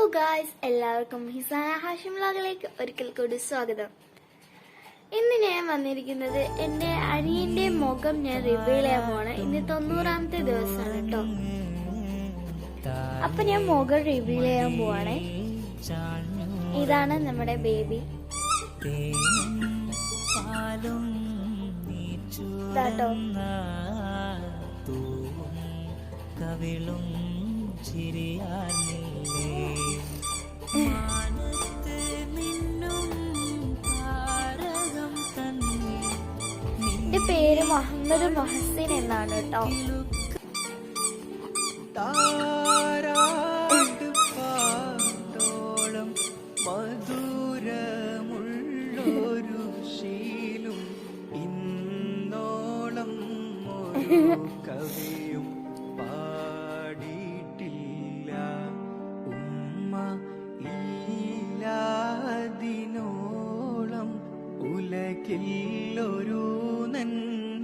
Hello guys എല്ലാവർക്കും ഹിസാന ഹാഷിം വ്ളോഗിലേക്ക് ഒരിക്കൽ കൂടി സ്വാഗതം. ഇന്ന് ഞാൻ വന്നിരിക്കുന്നത് എന്റെ അനിയന്റെ മുഖം ഞാൻ റിവീൽ ചെയ്യാൻ പോണ് ഇന്ന് തൊണ്ണൂറാമത്തെ ദിവസമാണ് കേട്ടോ. അപ്പൊ ഞാൻ മുഖം റിവീൽ ചെയ്യാൻ പോവാണേ. ഇതാണ് നമ്മുടെ ബേബി കവിളും ചിരിയാനില്ലേ പേര് മുഹമ്മദ് മൊഹസിൻ എന്നാണ് കേട്ടോ. കവിയും ഉലകില്ലൊരു നന്മ